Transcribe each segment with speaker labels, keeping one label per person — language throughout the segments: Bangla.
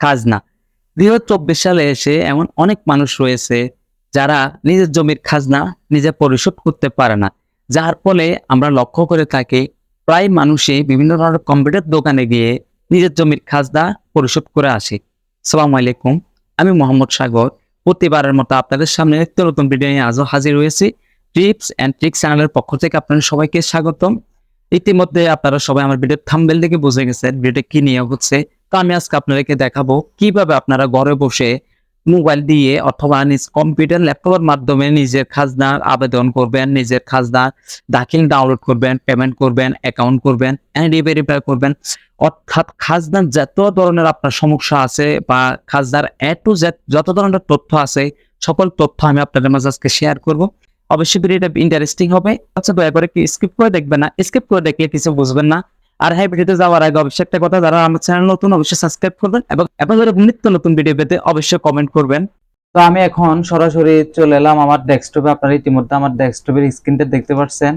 Speaker 1: খাজনা। দুই সালে এসে এমন অনেক মানুষ রয়েছে যারা নিজের জমির খাজনা নিজে পরিশোধ করতে পারে না। যার ফলে আমরা লক্ষ্য করে থাকি প্রায় মানুষই বিভিন্ন ধরনের কম্পিউটার দোকানে গিয়ে নিজের জমির খাজনা পরিশোধ করে আসে। সালাম আলাইকুম, আমি মোহাম্মদ সাগর। প্রতিবারের মতো আপনাদের সামনে একটি নতুন ভিডিও নিয়ে আজও হাজির হয়েছি। টিপস অ্যান্ড ট্রিক্স চ্যানেলের পক্ষ থেকে আপনাদের সবাইকে স্বাগতম। ইতিমধ্যে আপনারা সবাই আমার ভিডিওর থাম্বেল দেখে বুঝে গেছেন ভিডিওটা কি নিয়ে হচ্ছে। তো আমি আজকে আপনাদেরকে দেখাবো কীভাবে আপনারা ঘরে বসে মোবাইল দিয়ে অথবা নিজ কম্পিউটার, ল্যাপটপের মাধ্যমে নিজের খাজনার আবেদন করবেন, নিজের খাজনা দাখিল ডাউনলোড করবেন পেমেন্ট করবেন অ্যাকাউন্ট করবেন অ্যান্ড ভেরিফাই করবেন। অর্থাৎ খাজনার যত ধরনের আপনার সমস্যা আছে বা খাজনার এ টু জেড যত ধরনের তথ্য আছে, সকল তথ্য আমি আপনাদের মাঝে আজকে শেয়ার করব। অবশ্যই ভিডিওটা ইন্টারেস্টিং হবে। আচ্ছা দয়া করে কি স্কিপ করে দেখবেন না? স্কিপ করে দেখলে কিছু বুঝবেন না। আর হ্যাঁ ভিডিওতে যাওয়ার আগে অবশ্যই একটা কথা, যারা আমার চ্যানেল নতুন, অবশ্যই সাবস্ক্রাইব করবেন এবং আপনাদের নিত্য নতুন ভিডিও পেতে অবশ্যই কমেন্ট করবেন।
Speaker 2: তো আমি এখন সরাসরি চলে এলাম আমার ডেস্কটপে আপনারা ইতিমধ্যে আমার ডেস্কটপের স্ক্রিনটা দেখতে পাচ্ছেন।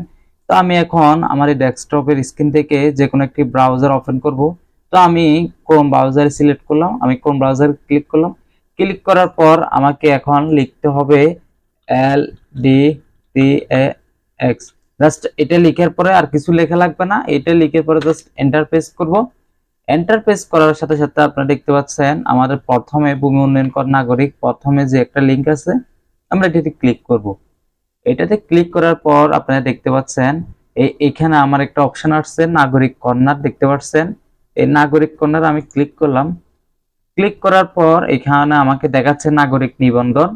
Speaker 2: তো আমি এখন আমার এই ডেস্কটপের স্ক্রিন থেকে যে কোনো একটি ব্রাউজার ওপেন করব। তো আমি ক্রোম ব্রাউজার সিলেক্ট করলাম। আমি ক্রোম ব্রাউজার ক্লিক করলাম। ক্লিক করার পর আমাকে এখন লিখতে হবে L D T X just এটা লিখার পরে আর কিছু লেখা লাগবে না। এটা লিখে পরে জাস্ট এন্টার প্রেস করব। এন্টার প্রেস করার সাথে সাথে আপনারা দেখতে পাচ্ছেন, আমাদের প্রথমে ভূমি উন্নয়ন কর নাগরিক, প্রথমে যে একটা লিংক আছে, আমরা এটাতে ক্লিক করব। এটাতে ক্লিক করার পর আপনারা দেখতে পাচ্ছেন এই এখানে আমার একটা অপশন আসছে, নাগরিক কর্নার, দেখতে পাচ্ছেন? এই নাগরিক কর্নার আমি ক্লিক করলাম। ক্লিক করার পর এখানে আমাকে দেখাচ্ছে নাগরিক নিবন্ধন,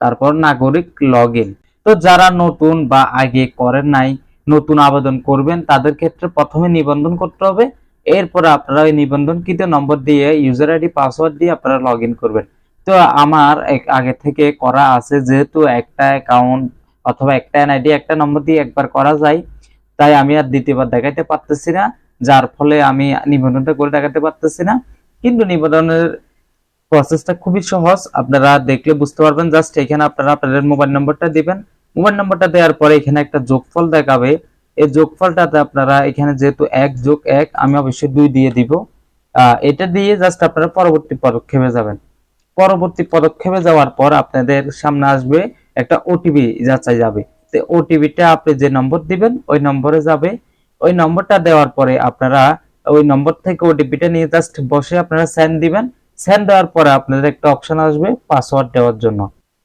Speaker 2: তারপর নাগরিক লগ তো যারা নতুন বা আগে করেন নাই, নতুন আবেদন করবেন, তাদের ক্ষেত্রে প্রথমে নিবন্ধন করতে হবে। এরপরে আপনারা ওই নিবন্ধনকৃত নম্বর দিয়ে ইউজার আইডি পাসওয়ার্ড দিয়ে আপনারা লগ করবেন। তো আমার আগে থেকে করা আছে, যেহেতু একটা অ্যাকাউন্ট অথবা একটা এনআইডি একটা নম্বর দিয়ে একবার করা যায়, তাই আমি আর দ্বিতীয়বার দেখাইতে পারতেছি না, যার ফলে আমি নিবন্ধনটা করে দেখাতে পারতেছি না। কিন্তু নিবন্ধনের প্রসেসটা খুবই সহজ। আপনারা দেখলে বুঝতে পারবেন জাস্ট এখানে আপনারা আপনাদের মোবাইল নম্বরটা দিবেন। মোবাইল নম্বরটা দেওয়ার পরে এখানে একটা যোগফল দেখাবে। এই যোগফলটাতে আপনারা এখানে যেহেতু এক যোগ এক, আমি অবশ্যই দুই দিয়ে দিব। এটা দিয়ে জাস্ট আপনারা পরবর্তী পদক্ষেপে যাবেন। পরবর্তী পদক্ষেপে যাওয়ার পর আপনাদের সামনে আসবে একটা ওটিপি যাচাই যাবে। তো ওটিপিটা আপনি যে নম্বর দিবেন, ওই নম্বরে যাবে। ওই নম্বরটা দেওয়ার পরে আপনারা ওই নম্বর থেকে ওটিপিটা নিয়ে জাস্ট বসে আপনারা সেন্ড দিবেন। সেন্ড দেওয়ার পরে আপনাদের একটা অপশন আসবে পাসওয়ার্ড দেওয়ার জন্য।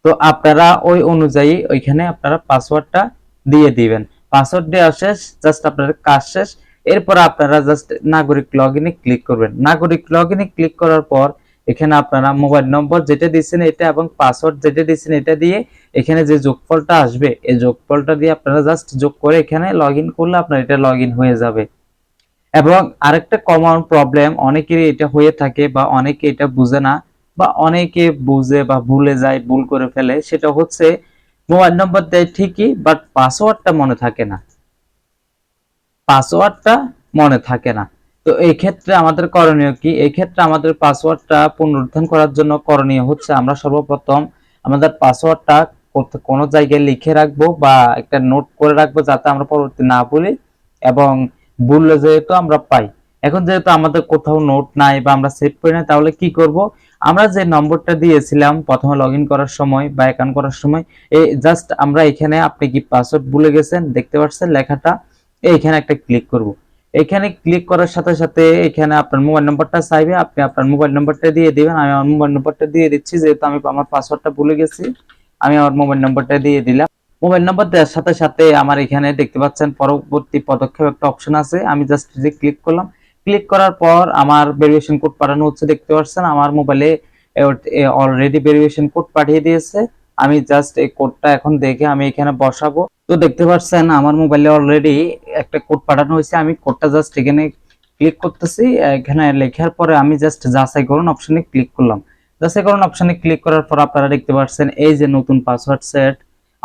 Speaker 2: তো আপনারা ওই অনুযায়ী ওইখানে আপনারা পাসওয়ার্ডটা দিয়ে দিবেন। পাসওয়ার্ড দেওয়া শেষ জাস্ট আপনাদের কাজ শেষ। এরপর আপনারা জাস্ট নাগরিক লগ ইনে ক্লিক করবেন। নাগরিক লগ ইনে ক্লিক করার পর এখানে আপনারা মোবাইল নম্বর যেটা দিচ্ছেন এটা এবং পাসওয়ার্ড যেটা দিচ্ছেন এটা দিয়ে এখানে যে যোগফলটা আসবে, এই যোগফলটা দিয়ে আপনারা জাস্ট যোগ করে এখানে লগ করলে আপনার এটা লগ হয়ে যাবে। এবং আরেকটা কমন প্রবলেম অনেকেরই এটা হয়ে থাকে বা অনেকে এটা বুঝে না বা অনেকে বুঝে বা ভুলে যায়, ভুল করে ফেলে, সেটা হচ্ছে মোবাইল নম্বর দেয় ঠিকই বাট পাসওয়ার্ডটা মনে থাকে না। পাসওয়ার্ডটা মনে থাকে না। তো এই ক্ষেত্রে আমাদের করণীয় কি? এই ক্ষেত্রে আমাদের পাসওয়ার্ডটা পুনরুদ্ধার করার জন্য করণীয় হচ্ছে আমরা সর্বপ্রথম আমাদের পাসওয়ার্ডটা কোনো জায়গায় লিখে রাখব বা একটা নোট করে রাখব যাতে আমরা পরবর্তী না ভুলি এবং ভুললে যেহেতু আমরা পাই। এখন যেহেতু আমাদের কোথাও নোট নাই বা আমরা সেভ করি না তাহলে কি করব? আমরা যে নম্বরটা দিয়েছিলাম প্রথমে লগ করার সময় বা অ্যাকাউন্ট করার সময়, এই জাস্ট আমরা এখানে আপনি কি পাসওয়ার্ড ভুলে গেছেন? দেখতে পাচ্ছেন লেখাটা? এইখানে একটা ক্লিক করব। এখানে ক্লিক করার সাথে সাথে এখানে আপনার মোবাইল নম্বরটা চাইবে, আপনি আপনার মোবাইল নম্বরটা দিয়ে দিবেন। আমি আমার মোবাইল নম্বরটা দিয়ে দিচ্ছি, যেহেতু আমি আমার পাসওয়ার্ডটা ভুলে গেছি, আমি আমার মোবাইল নম্বরটা দিয়ে দিলাম। মোবাইল নম্বর দেওয়ার সাথে সাথে আমার এখানে দেখতে পাচ্ছেন পরবর্তী পদক্ষেপ একটা অপশন আছে। আমি জাস্ট যে ক্লিক করলাম ক্লিক করার পর আমার ভেরিফিকেশন কোড পাঠানো হচ্ছে, দেখতে পাচ্ছেন আমার মোবাইলে অলরেডি ভেরিফিকেশন কোড পাঠিয়ে দিয়েছে। আমি জাস্ট এই কোডটা এখন দেখে আমি এখানে বসাবো। তো দেখতে পাচ্ছেন আমার মোবাইলে অলরেডি একটা কোড পাঠানো হয়েছে। আমি কোডটা জাস্ট এখানে ক্লিক করতেছি। এখানে লেখার পরে আমি জাস্ট যাচাই করুন অপশনে ক্লিক করলাম। যাচাই করুন অপশনে ক্লিক করার পর আপনারা দেখতে পাচ্ছেন এই যে নতুন পাসওয়ার্ড সেট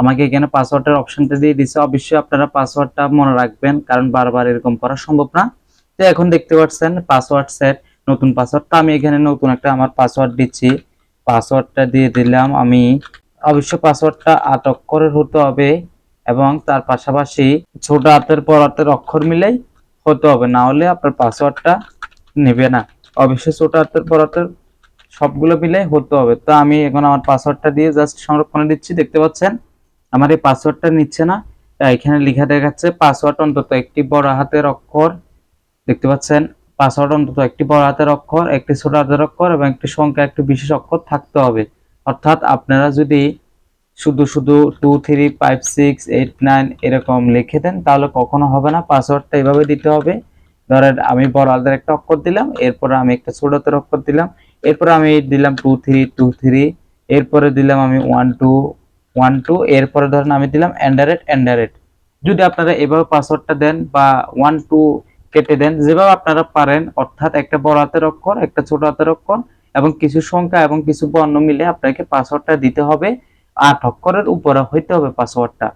Speaker 2: আমাকে এখানে পাসওয়ার্ডের অপশনটা দিয়ে দিছে। অবশ্যই আপনারা পাসওয়ার্ডটা মনে রাখবেন, কারণ বারবার এরকম করা সম্ভব না। তো এখন দেখতে পাচ্ছেন পাসওয়ার্ড সেট নতুন পাসওয়ার্ডটা আমি এখানে নতুন একটা আমার পাসওয়ার্ড দিচ্ছি। পাসওয়ার্ডটা দিয়ে দিলাম আমি। অবশ্য পাসওয়ার্ডটা আট অক্ষরের হতে হবে এবং তার পাশাপাশি ছোট হাতের বড় হাতের অক্ষর মিলেই হতে হবে। না হলে আপনার পাসওয়ার্ডটা নেবে না। অবশ্যই ছোট হাতের বড় হাতের সবগুলো মিলে হতে হবে। তো আমি এখন আমার পাসওয়ার্ডটা দিয়ে জাস্ট সংরক্ষণে দিচ্ছি। দেখতে পাচ্ছেন? আমার এই পাসওয়ার্ডটা নিচ্ছে না। এখানে লেখা দেখাচ্ছে পাসওয়ার্ড অন্তত একটি বড় হাতের অক্ষর, দেখতে পাচ্ছেন? পাসওয়ার্ড অন্তত একটি বড় হাতের অক্ষর, একটি ছোট হাতের অক্ষর এবং একটি সংখ্যা, একটি বিশেষ অক্ষর থাকতে হবে। অর্থাৎ আপনারা যদি শুধু শুধু two three five six eight nine এরকম লিখে দেন, তাহলে কখনো হবে না। পাসওয়ার্ডটা এইভাবে দিতে হবে। ধরেন আমি বড় হাতের একটা অক্ষর দিলাম, এরপরে আমি একটা ছোট হাতের অক্ষর দিলাম, এরপরে আমি দিলাম টু থ্রি টু থ্রি এরপরে দিলাম আমি ওয়ান টু ওয়ান টু এরপরে ধরেন আমি দিলাম অ্যান্ডারেট অ্যান্ডারেট যদি আপনারা এভাবে পাসওয়ার্ডটা দেন বা ওয়ান টু কেটে দেন, যেভাবে আপনারা পারেন, অর্থাৎ একটা বড় হাতের অক্ষর, একটা ছোট হাতের অক্ষর, এবং কিছু সংখ্যা এবং কিছু বর্ণ মিলে আপনাকে পাসওয়ার্ডটা দিতে হবে, আট অক্ষরের উপরে হইতে হবে পাসওয়ার্ডটা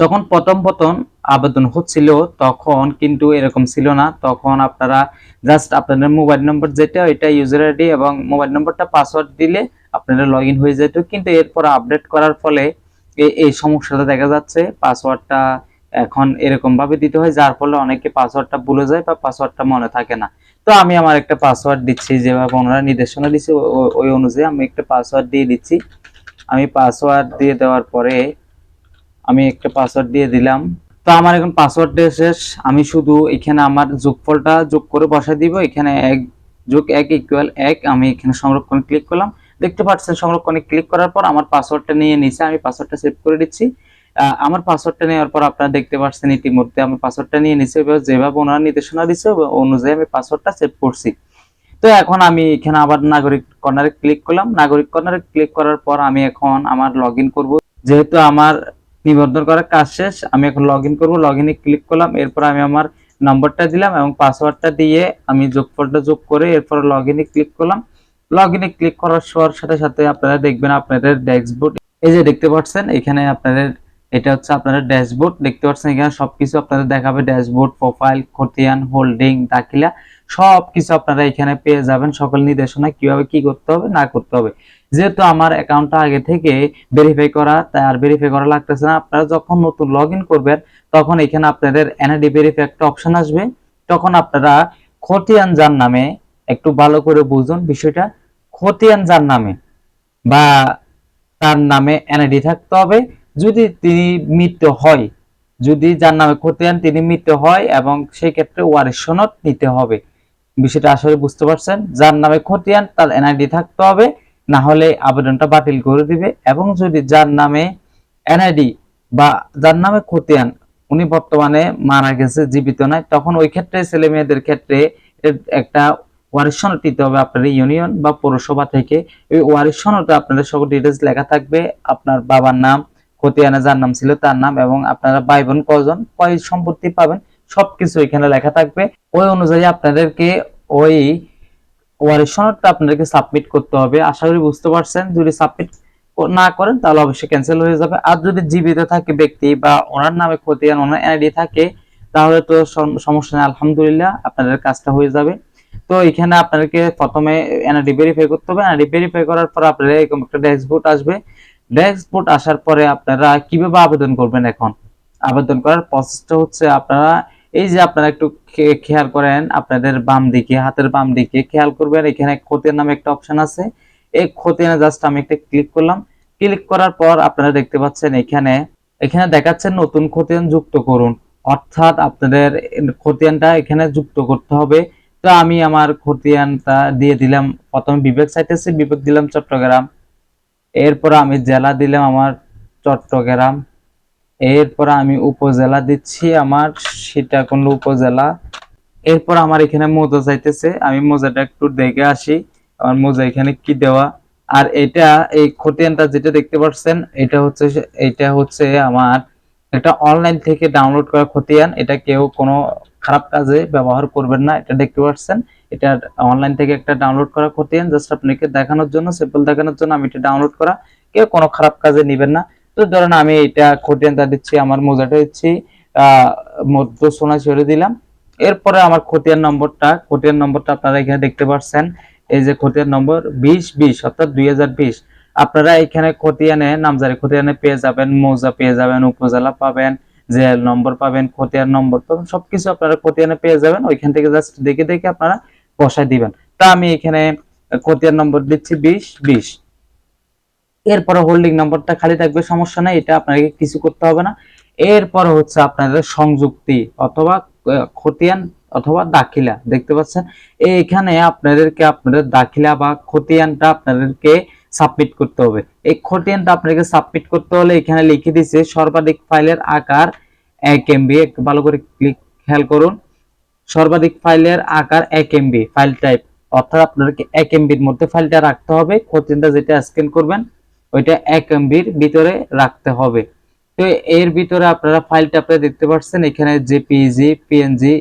Speaker 2: যখন প্রথম প্রথম আবেদন হচ্ছিল, তখন কিন্তু এরকম ছিল না। তখন আপনারা জাস্ট আপনাদের মোবাইল নম্বর যেটা, ওইটা ইউজার আইডি এবং মোবাইল নম্বরটা পাসওয়ার্ড দিলে আপনারা লগ ইন হয়ে যেত, কিন্তু এরপর আপডেট করার ফলে এই সমস্যাটা দেখা যাচ্ছে। পাসওয়ার্ডটা এখন এরকম ভাবে দিতে হয়, যার ফলে অনেকে পাসওয়ার্ডটা ভুলে যায় বা পাসওয়ার্ডটা মনে থাকে না। তো আমি আমার একটা পাসওয়ার্ড দিচ্ছি, যেভাবে ওনারা নির্দেশনা দিচ্ছে ওই অনুযায়ী আমি একটা পাসওয়ার্ড দিয়ে দিচ্ছি। আমি পাসওয়ার্ড দিয়ে দেওয়ার পরে আমি একটা পাসওয়ার্ড দিয়ে দিলাম। তো আমার এখন পাসওয়ার্ড দিয়ে শেষ। আমি শুধু এখানে আমার যোগফলটা যোগ করে বসাই দিব। এখানে এক যোগ এক ইকুয়াল এক, আমি এখানে সংরক্ষণ ক্লিক করলাম। দেখতে পাচ্ছেন সংরক্ষণে ক্লিক করার পর আমার পাসওয়ার্ডটা নিয়ে নিছে, আমি পাসওয়ার্ডটা সেভ করে দিচ্ছি। আমার পাসওয়ার্ডটা নেওয়ার পর আপনারা দেখতে পাচ্ছেন ইতিমধ্যে আমি পাসওয়ার্ডটা নিয়ে নিছি যেভাবে ওনারা নির্দেশনা দিচ্ছে অনুযায়ী আমি পাসওয়ার্ডটা সেভ করছি। তো এখন আমি এখানে আবার নাগরিক কর্নারে ক্লিক করলাম। নাগরিক কর্নারে ক্লিক করার পর আমি এখন আমার লগ ইন করব। যেহেতু আমার নিবন্ধন করার কাজ শেষ, আমি এখন লগ ইন করব। লগ ইনে ক্লিক করলাম, এরপর আমি আমার নম্বরটা দিলাম এবং পাসওয়ার্ডটা দিয়ে আমি যোগফলটা যোগ করে এরপর লগ ইনে ক্লিক করলাম। লগ ইনে ক্লিক করার সাথে সাথে আপনারা দেখবেন আপনাদের ড্যাশবোর্ড এই যে দেখতে পাচ্ছেন, এখানে আপনাদের, এটা হচ্ছে আপনাদের ড্যাশবোর্ড দেখতে পাচ্ছেন এখানে সবকিছু আপনাদের দেখাবে ড্যাশবোর্ড প্রোফাইল খতিয়ান হোল্ডিং দাখিলা, সবকিছু আপনারা এখানে পেয়ে যাবেন, সকল নির্দেশনা কীভাবে কি করতে হবে, না করতে হবে। যেহেতু আমার অ্যাকাউন্টটা আগে থেকে ভেরিফাই করা, তাই আর ভেরিফাই করা লাগতেছে না। আপনারা যখন নতুন লগ করবেন, তখন এখানে আপনাদের এনআইডি ভেরিফাই একটা অপশন আসবে। তখন আপনারা খতিয়ান যার নামে একটু ভালো করে বুঝুন বিষয়টা। খতিয়ান যার নামে বা তার নামে এনআইডি থাকতে হবে যদি তিনি মৃত হয়, যদি যার নামে খতিয়ান তিনি মৃত হয় এবং সেই ক্ষেত্রে ওয়ারিশ সনদ নিতে হবে। বিষয়টা আসলে বুঝতে পারছেন। যার নামে খতিয়ান, তার এনআইডি থাকতে হবে না হলে আবেদনটা বাতিল করে দিবে এবং যদি যার নামে এনআইডি বা যার নামে খতিয়ান, উনি বর্তমানে মারা গেছে, জীবিত নাই, তখন ওই ক্ষেত্রে ছেলে মেয়েদের ক্ষেত্রে একটা ওয়ারিশ সনদ দিতে হবে আপনার ইউনিয়ন বা পৌরসভা থেকে। এই ওয়ারিশ সনদে আপনাদের সকল ডিটেলস লেখা থাকবে। আপনার বাবার নাম, খতিয়ানে যার নাম ছিল তার নাম এবং আপনারা ভাই বোন কজন কয় সম্পত্তি পাবেন, সবকিছু এখানে লেখা থাকবে। ওই অনুযায়ী আপনাদেরকে ওই ওয়ারিশ সনদটা আপনাদেরকে সাবমিট করতে হবে। আশা করি বুঝতে পারছেন। যদি সাবমিট না করেন, তাহলে অবশ্যই ক্যান্সেল হয়ে যাবে। আর যদি জীবিত থাকে ব্যক্তি বা ওনার নামে খতিয়ান, ওনার এনআইডি থাকে, তাহলে তো সমস্যা নেই। আলহামদুলিল্লাহ, আপনাদের কাজটা হয়ে যাবে। তো এখানে আপনাদেরকে প্রথমে এনআইডি ভেরিফাই করতে হবে। এনআইডি ভেরিফাই করার পর আপনাদের এরকম একটা ড্যাশবোর্ড আসবে। ড্যাশবোর্ড আসার পরে আপনারা কীভাবে আবেদন করবেন এখন? আবেদন করার প্রসেসটা হচ্ছে আপনারা এই যে আপনারা একটু খেয়াল করেন, আপনাদের বাম দিকে, হাতের বাম দিকে খেয়াল করবেন। এখানে খতিয়ান নামে একটা অপশন আছে। এই খতিয়ানে জাস্ট আমি একটা ক্লিক করলাম। ক্লিক করার পর আপনারা দেখতে পাচ্ছেন এখানে এখানে দেখাচ্ছে নতুন খতিয়ান যুক্ত করুন। অর্থাৎ আপনাদের খতিয়ানটা এখানে যুক্ত করতে হবে। তো আমি আমার খতিয়ানটা দিয়ে দিলাম। প্রথমে বিবেক চাইতেছি, বিবেক দিলাম চট্টগ্রাম। এরপর আমি জেলা দিলাম আমার চট্টগ্রাম। এরপর আমি উপজেলা দিচ্ছি আমার সীতাকুণ্ড উপজেলা। এরপর আমার এখানে মোজা চাইতেছে, আমি মোজাটা একটু দেখে আসি, আমার মোজা এখানে কি দেওয়া। আর এটা, এই খতিয়ানটা যেটা দেখতে পাচ্ছেন, এটা হচ্ছে এটা হচ্ছে আমার এটা অনলাইন থেকে ডাউনলোড করা খতিয়ান। এটা কেউ কোনো খারাপ কাজে ব্যবহার করবেন না, এটা দেখতে পাচ্ছেন। এটা অনলাইন থেকে একটা ডাউনলোড করা খতিয়ান জাস্ট আপনাকে দেখানোর জন্য সিম্পল দেখানোর জন্য আমি এটা ডাউনলোড করা, কেউ কোনো খারাপ কাজে নেবেন না। তো ধরেন আমি এটা খতিয়ানটা দিচ্ছি, আমার মোজাটা দিচ্ছি মধ্য সোনা ছেড়ে দিলাম। এরপরে আমার খতিয়ান নম্বরটা খতিয়ান নম্বরটা আপনারা এখানে দেখতে পাচ্ছেন। এই যে খতিয়ান নম্বর বিশ বিশ, অর্থাৎ দুই হাজার বিশ। আপনারা এখানে খতিয়ানে নামজারি খতিয়ানে পেয়ে যাবেন, মৌজা পেয়ে যাবেন, উপজেলা পাবেন। জেল নম্বর পাবেন, খতিয়ান নম্বর, তো সবকিছু আপনারা খতিয়ানে পেয়ে যাবেন। ওইখান থেকে জাস্ট দেখে দেখে আপনারা বসায় দিবেন। তা আমি এখানে খতিয়ান নম্বর দিচ্ছি বিশ বিশ। এরপরে হোল্ডিং নম্বরটা খালি থাকবে, সমস্যা নাই, এটা আপনাকে কিছু করতে হবে না। এরপর হচ্ছে আপনাদের সংযুক্তি অথবা খতিয়ান অথবা দাখিলা, দেখতে পাচ্ছেন? এইখানে আপনাদেরকে, আপনাদের দাখিলা বা খতিয়ানটা আপনাদেরকে সাবমিট করতে হবে। এই খতিয়ানটা আপনাকে সাবমিট করতে হলে এখানে লিখে দিছে সর্বাধিক ফাইলের আকার এক এমবি একটু ভালো করে ক্লিক খেয়াল করুন। সর্বাধিক ফাইলের আকার এক এমবি ফাইল টাইপ অর্থাৎ আপনাদেরকে এক এমবির মধ্যে ফাইলটা রাখতে হবে। খতিয়ানটা যেটা স্ক্যান করবেন, ওইটা এক এমবির ভিতরে রাখতে হবে। তো এর ভিতরে আপনারা ফাইলটা আপনারা দেখতে পাচ্ছেন, এখানে জেপিজি পিএনজি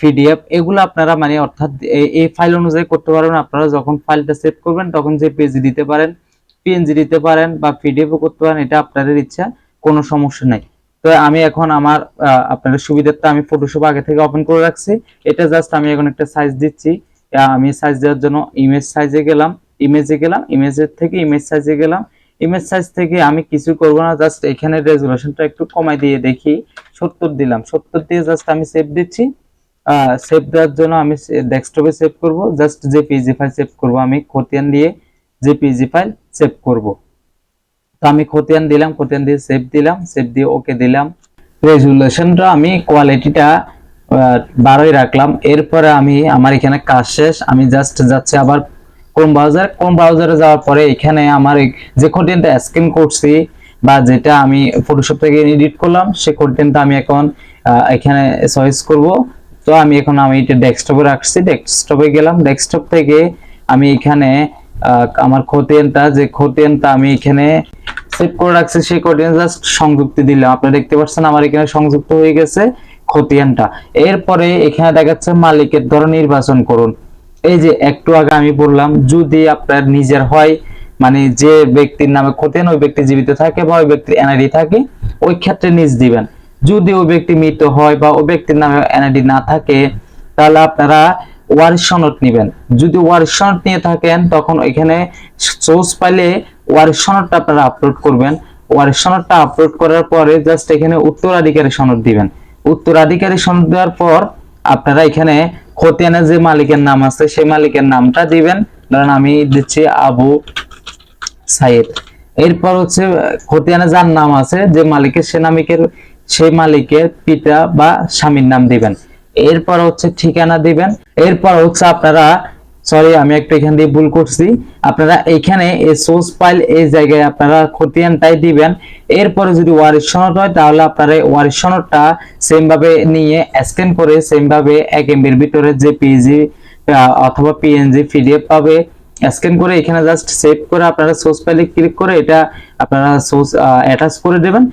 Speaker 2: পিডিএফ এগুলো আপনারা মানে অর্থাৎ এই- ফাইল অনুযায়ী করতে পারবেন। আপনারা যখন ফাইলটা সেভ করবেন, তখন জেপিজি দিতে পারেন পিএনজি দিতে পারেন বা পিডিএফও করতে পারেন, এটা আপনাদের ইচ্ছা, কোনো সমস্যা নাই। তো আমি এখন আমার আপনাদের সুবিধার্থে আমি ফটোশপ আগে থেকে ওপেন করে রাখছি। এটা জাস্ট আমি এখন একটা সাইজ দিচ্ছি। আমি সাইজ দেওয়ার জন্য ইমেজ সাইজে গেলাম ইমেজে গেলাম ইমেজের থেকে ইমেজ সাইজে গেলাম। ইমেজ সাইজ থেকে আমি কিছু করব না জাস্ট এখানে রেজুলেশনটা একটু কমাই দিয়ে দেখি। সত্তর দিলাম, সত্তর দিয়ে জাস্ট আমি সেভ দিচ্ছি। সেভ দেওয়ার জন্য আমি ডেস্কটপে সেভ করব। জাস্ট যে পিজি ফাইল সেভ করব আমি। খতিয়ান দিয়ে যে পিজি ফাইল সেভ করব। তো আমি খতিয়ান দিলাম, খতিয়ান দিয়ে সেভ দিলাম সেভ দিয়ে ওকে দিলাম। রেজুলেশনটা আমি কোয়ালিটিটা বারোই রাখলাম। এরপরে আমি, আমার এখানে কাজ শেষ। আমি জাস্ট যাচ্ছি আবার কোন ব্রাউজার কোন ব্রাউজারে যাওয়ার পরে এখানে আমার যে কন্টেন্টটা স্ক্যান করছি বা যেটা আমি ফটোশপ থেকে এডিট করলাম সেই কন্টেন্টটা আমি এখন এখানে চয়েস করব। তো আমি এখন আমি এটা ডেস্কটপে রাখছি ডেস্কটপে গেলাম। ডেস্কটপ থেকে আমি এখানে আমার খতিয়ানটা, যে খতিয়ানটা আমি এখানে সেভ করে রাখছি, সেই খতিয়ান জাস্ট সংযুক্তি দিলাম। আপনারা দেখতে পাচ্ছেন আমার এখানে সংযুক্ত হয়ে গেছে খতিয়ানটা। এরপরে এখানে দেখাচ্ছে মালিকের ধরন নির্বাচন করুন। এই যে একটু আগে আমি বললাম, যদি আপনার নিজের হয় মানে যে ব্যক্তির নামে খতিয়ান, ওই ব্যক্তি জীবিত থাকে বা ওই ব্যক্তির এনআইডি থাকে, ওই ক্ষেত্রে নিজ দিবেন। যদি ওই ব্যক্তি মৃত হয় বা ওই ব্যক্তির নামে এনআইডি না থাকে, তাহলে আপনারা ওয়ারিশ সনদ নেবেন। যদি ওয়ারিশ সনদ নিয়ে থাকেন, তখন এখানে সোর্স পাইলে ওয়ারিশ সনদটা আপনারা আপলোড করবেন। ওয়ারিশ সনদটা আপলোড করার পরে জাস্ট এখানে উত্তরাধিকারী সনদ দিবেন। উত্তরাধিকারী সনদ দেওয়ার পর আপনারা এখানে খতিয়ানের যে মালিকের নাম আছে, সেই মালিকের নামটা দিবেন। ধরেন আমি দিচ্ছি আবু সাইদ। এরপর হচ্ছে খতিয়ানে যার নাম আছে, যে মালিকের সে নামিকের সেই মালিকের পিতা বা স্বামীর নাম দিবেন। এরপর হচ্ছে ঠিকানা দিবেন। এরপর হচ্ছে আপনারা সরি আমি একটু এখান দিয়ে ভুল করছি। আপনারা এখানে এই সোর্স ফাইল এই জায়গায় আপনারা খতিয়ানটাই দিবেন। এরপরে যদি ওয়ারিশ সনদ হয়, তাহলে আপনারা ওয়ারিশ সনদটা সেম ভাবে নিয়ে স্ক্যান করে সেম ভাবে এক এমবির ভিতরে যে পিজি অথবা পিএনজি পিডিএফ পাবে স্ক্যান করে এখানে জাস্ট সেভ করে আপনারা সোর্স ফাইলে ক্লিক করে এটা আপনারা সোর্স অ্যাটাচ করে দেবেন।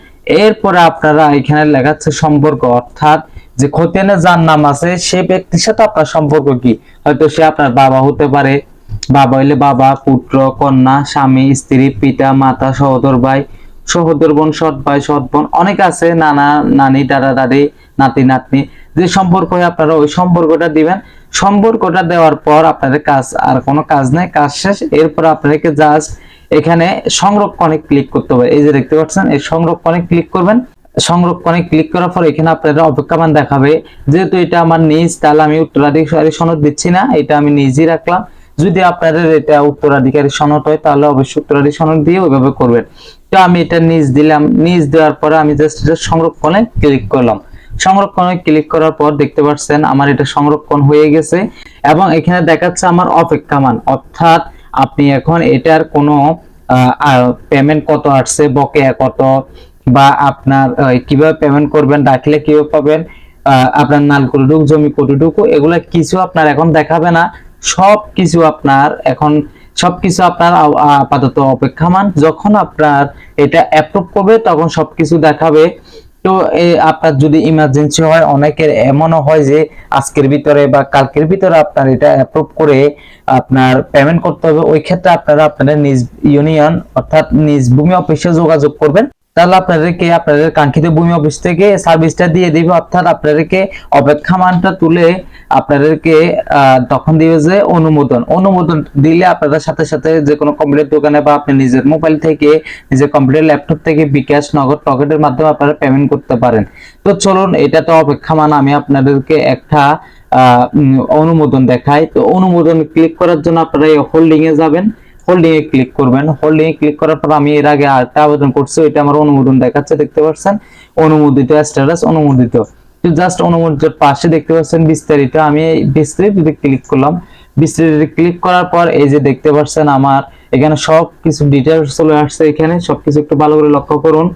Speaker 2: এরপরে আপনারা এখানে লেখাচ্ছে সম্পর্ক, অর্থাৎ যে খতিয়ানে যার নাম আছে, সে ব্যক্তির সাথে আপনার সম্পর্ক কি? হয়তো সে আপনার বাবা হতে পারে। বাবা হইলে বাবা, পুত্র, কন্যা, স্বামী, স্ত্রী, পিতা, মাতা, সহোদর ভাই, সহোদর বোন, সৎ ভাই, সৎ বোন, অনেক আছে, নানা, নানি, দাদা, দাদি, নাতি, নাতনি। যে সম্পর্ক হয় আপনারা ওই সম্পর্কটা দিবেন। সম্পর্কটা দেওয়ার পর আপনাদের কাজ, আর কোনো কাজ নাই, কাজ শেষ। এরপর আপনাদেরকে জাস্ট এখানে সংরক্ষণে ক্লিক করতে হবে। এই যে দেখতে পাচ্ছেন, এই সংরক্ষণে ক্লিক করবেন। সংরক্ষণে ক্লিক করার পর এখানে আপনাদের অপেক্ষামান দেখাবে। যেহেতু এটা আমার নিজ, তাহলে আমি উত্তরাধিকারী সনদ দিচ্ছি না, এটা আমি নিজেই রাখলাম। যদি আপনাদের এটা উত্তরাধিকারী সনদ হয়, তাহলে অবশ্যই উত্তরাধিকারী সনদ দিয়ে ওইভাবে করবেন। তো আমি এটা নিজ দিলাম, নিজ দেওয়ার পরে আমি জাস্ট এটা সংরক্ষণে ক্লিক করলাম। সংরক্ষণে ক্লিক করার পর দেখতে পাচ্ছেন, আমার এটা সংরক্ষণ হয়ে গেছে। এবং এখানে দেখাচ্ছে আমার অপেক্ষামান অর্থাৎ আপনি এখন এটার কোনো পেমেন্ট কত আসছে, বকেয়া কত, বা আপনার কীভাবে পেমেন্ট করবেন ডাকলে কীভাবে পাবেন আপনার নাল কতটুকু জমি কতটুকু এগুলা কিছু আপনার এখন দেখাবে না। সব কিছু আপনার এখন সবকিছু আপনার আপাতত অপেক্ষামান। যখন আপনার এটা অ্যাপ্রুভ করবে, তখন সবকিছু দেখাবে। তো আপনার যদি ইমার্জেন্সি হয়, অনেকের এমনও হয় যে আজকের ভিতরে বা কালকের ভিতরে আপনার এটা অ্যাপ্রুভ করে আপনার পেমেন্ট করতে হবে। ওই ক্ষেত্রে আপনারা আপনাদের নিজ ইউনিয়ন অর্থাৎ নিজ ভূমি অফিসে যোগাযোগ করবেন। তাহলে আপনাদেরকে আপনাদের কাঙ্ক্ষিত ভূমি অফিস থেকে সার্ভিসটা দিয়ে দিবে। অর্থাৎ আপনাদেরকে অপেক্ষা মানটা তুলে আপনাদেরকে তখন দিবে যে অনুমোদন। অনুমোদন দিলে আপনাদের সাথে সাথে যে কোনো কম্পিউটার দোকানে বা আপনি নিজের মোবাইল থেকে, নিজের কম্পিউটার ল্যাপটপ থেকে বিকাশ নগদ পকেটের মাধ্যমে আপনারা পেমেন্ট করতে পারেন। তো চলুন, এটা তো অপেক্ষা মান। আমি আপনাদেরকে একটা অনুমোদন দেখাই। তো অনুমোদন ক্লিক করার জন্য আপনারা এই হোল্ডিং এ যাবেন। হোল্ডিং এ ক্লিক করবেন। হোল্ডিং এ ক্লিক করার পর আমি এর আগে আরেকটা আবেদন করছি এটা আমার অনুমোদন দেখাচ্ছে, দেখতে পাচ্ছেন? অনুমোদিত স্ট্যাটাস অনুমোদিত। জাস্ট অনুমোদিত পাশে দেখতে পাচ্ছেন বিস্তারিত। আমি বিস্তারিত ক্লিক করলাম। বিস্তারিত ক্লিক করার পর এই যে দেখতে পাচ্ছেন আমার এখানে সব কিছু ডিটেলস চলে আসছে এখানে। সবকিছু একটু ভালো করে লক্ষ্য করুন।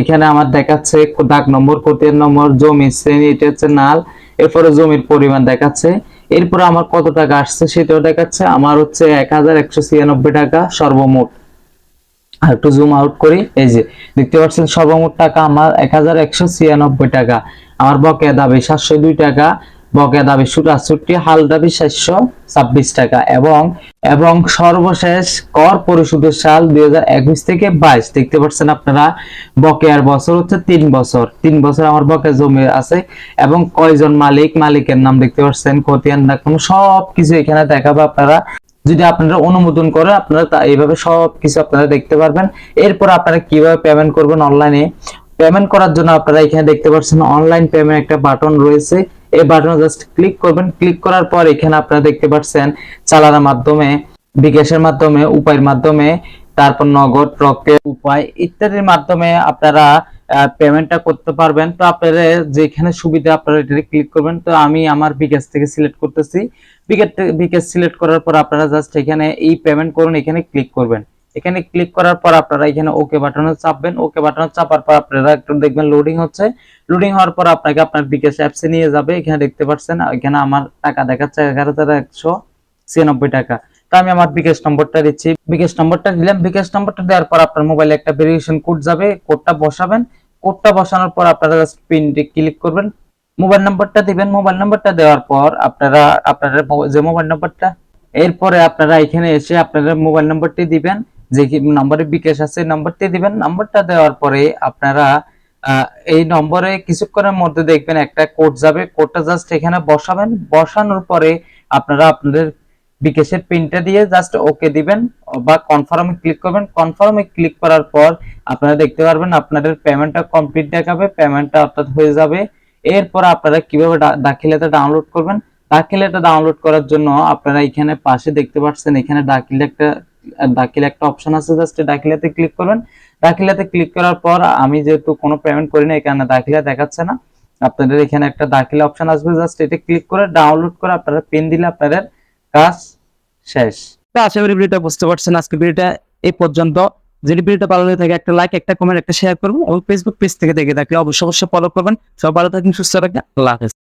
Speaker 2: এখানে আমার দেখাচ্ছে দাগ নম্বর কোটের নম্বর, জমি, শ্রেণি, এটা হচ্ছে নাল। এরপরে জমির পরিমাণ দেখাচ্ছে। এরপরে আমার কত টাকা আসছে সেটাও দেখাচ্ছে। আমার হচ্ছে এক হাজার একশো ছিয়ানব্বই টাকা সর্বমোট। আর একটু জুম আউট করি, এই যে দেখতে পাচ্ছেন সর্বমোট টাকা আমার এক হাজার একশো ছিয়ানব্বই টাকা। আমার বকেয়া দাবি সাতশো দুই টাকা বকেয়া দাবি হাল দাবি সাতশো ছাব্বিশ টাকা এবং এবং সর্বশেষ কর পরিশোধের সাল দুই হাজার একুশ থেকে বাইশ। দেখতে পাচ্ছেন আপনারা, বকেয়ার বছর হচ্ছে তিন বছর। তিন বছর আমার বকেয়া জমি আছে এবং কয়জন মালিক, মালিকের নাম দেখতে পাচ্ছেন, খতিয়ান রাখুন সব কিছু এখানে দেখাবো আপনারা। যদি আপনারা অনুমোদন করে আপনারা তা এইভাবে সব কিছু আপনারা দেখতে পারবেন। এরপর আপনারা কীভাবে পেমেন্ট করবেন অনলাইনে পেমেন্ট করার জন্য আপনারা এখানে দেখতে পাচ্ছেন অনলাইন পেমেন্ট একটা বাটন রয়েছে। এই বাটনে জাস্ট ক্লিক করবেন। ক্লিক করার পর এখানে আপনারা দেখতে পাচ্ছেন চালানোর মাধ্যমে, বিকাশের মাধ্যমে, উপায়ের মাধ্যমে, তারপর নগদ, রকেট, উপায় ইত্যাদির মাধ্যমে আপনারা পেমেন্টটা করতে পারবেন। তো আপনারা যেখানে সুবিধা আপনারা এটা ক্লিক করবেন। তো আমি আমার বিকাশ থেকে সিলেক্ট করতেছি। বিকাশ সিলেক্ট করার পর আপনারা জাস্ট এখানে এই পেমেন্ট করুন, এখানে ক্লিক করবেন। এখানে ক্লিক করার পর আপনারা এখানে ওকে বাটনে চাপবেন। ওকে বাটনে চাপার পর আপনারা একটু দেখবেন লোডিং হচ্ছে। লোডিং হওয়ার পর আপনাকে আপনার বিকাশ অ্যাপসে নিয়ে যাবে। এখানে দেখতে পাচ্ছেন, এখানে আমার টাকা দেখাচ্ছে এগারো হাজার একশো ছিয়ানব্বই টাকা। তো আমি আমার বিকাশ নম্বরটা দিচ্ছি। বিকাশ নম্বরটা দিলাম। বিকাশ নম্বরটা দেওয়ার পর আপনার মোবাইলে একটা ভেরিফিকেশন কোড যাবে। কোডটা বসাবেন। কোডটা বসানোর পর আপনারা জাস্ট পিনটি ক্লিক করবেন। মোবাইল নাম্বারটা দিবেন। মোবাইল নাম্বারটা দেওয়ার পর আপনারা আপনাদের যে মোবাইল নাম্বারটা এরপরে আপনারা এখানে এসে আপনাদের মোবাইল নাম্বারটি দিবেন। যে নম্বরে বিকাশ আছে, নাম্বারটি দিবেন। নম্বরটা দেওয়ার পরে আপনারা এই নম্বরে কিছুক্ষণের মধ্যে দেখবেন একটা কোড যাবে। কোডটা জাস্ট এখানে বসাবেন। বসানোর পরে আপনারা আপনাদের বিকাশের পিনটা দিয়ে জাস্ট ওকে দিবেন বা কনফার্মে ক্লিক করবেন। কনফার্মে ক্লিক করার পর আপনারা দেখতে পারবেন আপনাদের পেমেন্টটা কমপ্লিট দেখাবে পেমেন্টটা অর্থাৎ হয়ে যাবে। এরপর আপনারা কীভাবে দাখিলাটা ডাউনলোড করবেন? দাখিলাটা ডাউনলোড করার জন্য আপনারা এখানে পাশে দেখতে পাচ্ছেন, এখানে দাখিলা একটা দাখিলা একটা অপশন আছে জাস্ট দাখিলাতে ক্লিক করবেন। দাখিলাতে ক্লিক করার পর আমি যেহেতু কোনো পেমেন্ট করি না এখানে দাখিলা দেখাচ্ছে না। আপনাদের এখানে একটা দাখিলা অপশন আসবে জাস্ট এটা ক্লিক করে ডাউনলোড করে আপনারা পেন দিলে আপনাদের কাজ শেষ।
Speaker 1: তো আশা করি ভিডিওটা বুঝতে পারছেন। আজকে ভিডিওটা এই পর্যন্ত। যদি ভিডিওটা ভালো লাগে থাকে, একটা লাইক একটা কমেন্ট একটা শেয়ার করবেন এবং ফেসবুক পেজ থেকে দেখে থাকলে অবশ্যই অবশ্যই ফলো করবেন। সব ভালো থাকবেন, সুস্থ থাকবেন। আল্লাহ হাফেজ।